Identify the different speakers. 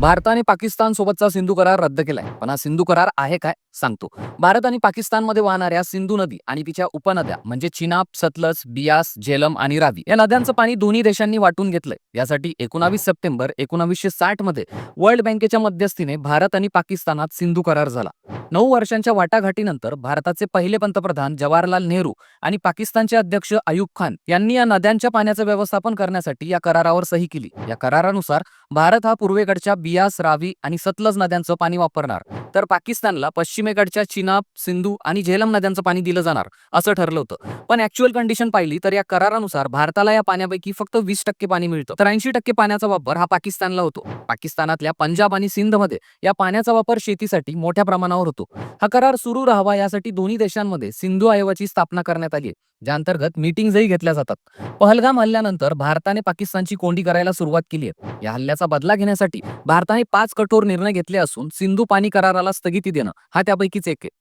Speaker 1: भारताने पाकिस्तान सोबतचा सिंधू करार रद्द केलाय. पण हा सिंधू करार आहे काय? सांगतो. भारत आणि पाकिस्तानमध्ये वाहणाऱ्या सिंधू नदी आणि तिच्या उपनद्या म्हणजे चिनाब सतलज बियास झेलम आणि रावी या नद्यांचं पाणी दोन्ही देशांनी वाटून घेतलंय. यासाठी एकोणावीस सप्टेंबर एकोणावीसशे साठमध्ये वर्ल्ड बँकेच्या मध्यस्थीने भारत आणि पाकिस्तानात सिंधू करार झाला. नऊ वर्षांच्या वाटाघाटीनंतर भारताचे पहिले पंतप्रधान जवाहरलाल नेहरू आणि पाकिस्तानचे अध्यक्ष आयुब खान यांनी या नद्यांच्या पाण्याचं व्यवस्थापन करण्यासाठी या करारावर सही केली. या करारानुसार भारत हा पूर्वेकडच्या बियास रावी आणि सतलज नद्यांचं पाणी वापरणार. तर पाकिस्तानला पश्चिमेकडच्या चिनाब सिंधू आणि झेलम नद्यांचं पाणी दिलं जाणार असं ठरलं होतं. पण ऍक्च्युअल कंडिशन पाहिली तर या करारानुसार भारताला या पाण्यापैकी फक्त वीस टक्के पाणी मिळतं. तर ऐंशी टक्के पाण्याचा वापर हा पाकिस्तानला होतो. पाकिस्तानातल्या पंजाब आणि सिंधमध्ये या पाण्याचा वापर शेतीसाठी मोठ्या प्रमाणावर होतो. हा करार सुरू राहावा यासाठी दोन्ही देशांमध्ये सिंधू आयोगाची स्थापना करण्यात आली आहे ज्या अंतर्गत मीटिंगही घेतल्या जातात. पहलगाम हल्ल्यानंतर भारताने पाकिस्तानची कोंडी करायला सुरुवात केली आहे. या हल्ल्याचा बदला घेण्यासाठी भारताने पाच कठोर निर्णय घेतले असून सिंधू पाणी कराराला स्थगिती देणं हा त्यापैकीच एक आहे.